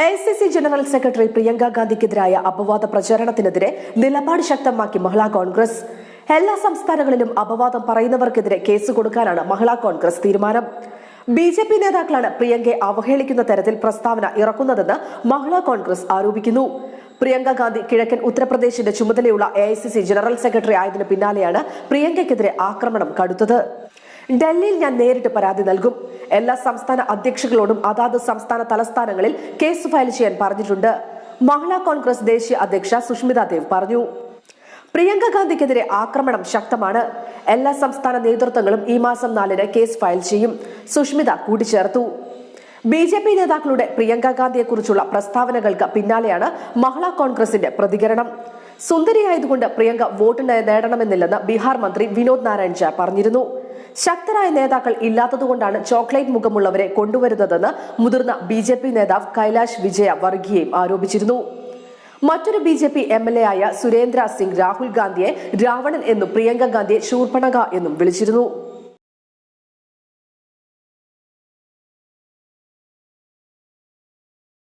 A I C C general secretary Priyanka ഗാന്ധിക്കെതിരായ അപവാദ പ്രചാരണത്തിനെതിരെ നിലപാട് ശക്തമാക്കി മഹിളാ കോൺഗ്രസ്. എല്ലാ സംസ്ഥാനങ്ങളിലും അപവാദം പറയുന്നവർക്കെതിരെ കേസ് കൊടുക്കാനാണ് മഹിളാ കോൺഗ്രസ് തീരുമാനം. ബി ജെ പി നേതാക്കളാണ് പ്രിയങ്കയെ അവഹേളിക്കുന്ന തരത്തിൽ പ്രസ്താവന ഇറക്കുന്നതെന്ന് മഹിളാ കോൺഗ്രസ് ആരോപിക്കുന്നു. പ്രിയങ്ക ഗാന്ധി കിഴക്കൻ ഉത്തർപ്രദേശിന്റെ ചുമതലയുള്ള എ ജനറൽ സെക്രട്ടറി ആയതിനു പിന്നാലെയാണ് പ്രിയങ്കയ്ക്കെതിരെ ആക്രമണം കടുത്തത്. ഡൽഹിയിൽ ഞാൻ നേരിട്ട് പരാതി നൽകും. എല്ലാ സംസ്ഥാന അധ്യക്ഷകളോടും അതാത് സംസ്ഥാന തലസ്ഥാനങ്ങളിൽ കേസ് ഫയൽ ചെയ്യാൻ പറഞ്ഞിട്ടുണ്ട്. മഹിളാ കോൺഗ്രസ് ദേശീയ അധ്യക്ഷ സുഷ്മിത ദേവ് പറഞ്ഞു. പ്രിയങ്ക ഗാന്ധിക്കെതിരെ ആക്രമണം ശക്തമാണ്. എല്ലാ സംസ്ഥാന നേതൃത്വങ്ങളും ഈ മാസം നാലിന് കേസ് ഫയൽ ചെയ്യും. സുഷ്മിത കൂട്ടിച്ചേർത്തു. ബി ജെ പി നേതാക്കളുടെ പ്രിയങ്ക ഗാന്ധിയെക്കുറിച്ചുള്ള പ്രസ്താവനകൾക്ക് പിന്നാലെയാണ് മഹിളാ കോൺഗ്രസിന്റെ പ്രതികരണം. സുന്ദരിയായതുകൊണ്ട് പ്രിയങ്ക വോട്ട് നേടണമെന്നില്ലെന്ന് ബീഹാർ മന്ത്രി വിനോദ് നാരായൺ ഝാ പറഞ്ഞിരുന്നു. ശക്തരായ നേതാക്കൾ ഇല്ലാത്തതുകൊണ്ടാണ് ചോക്ലേറ്റ് മുഖമുള്ളവരെ കൊണ്ടുവരുന്നതെന്ന് മുതിർന്ന ബി ജെ പി നേതാവ് കൈലാഷ് വിജയ വർഗീയയും ആരോപിച്ചിരുന്നു. മറ്റൊരു B J P M L A ആയ സുരേന്ദ്ര സിംഗ് രാഹുൽ ഗാന്ധിയെ രാവണൻ എന്നും പ്രിയങ്ക ഗാന്ധിയെ ശൂർപ്പണക എന്നും വിളിച്ചിരുന്നു.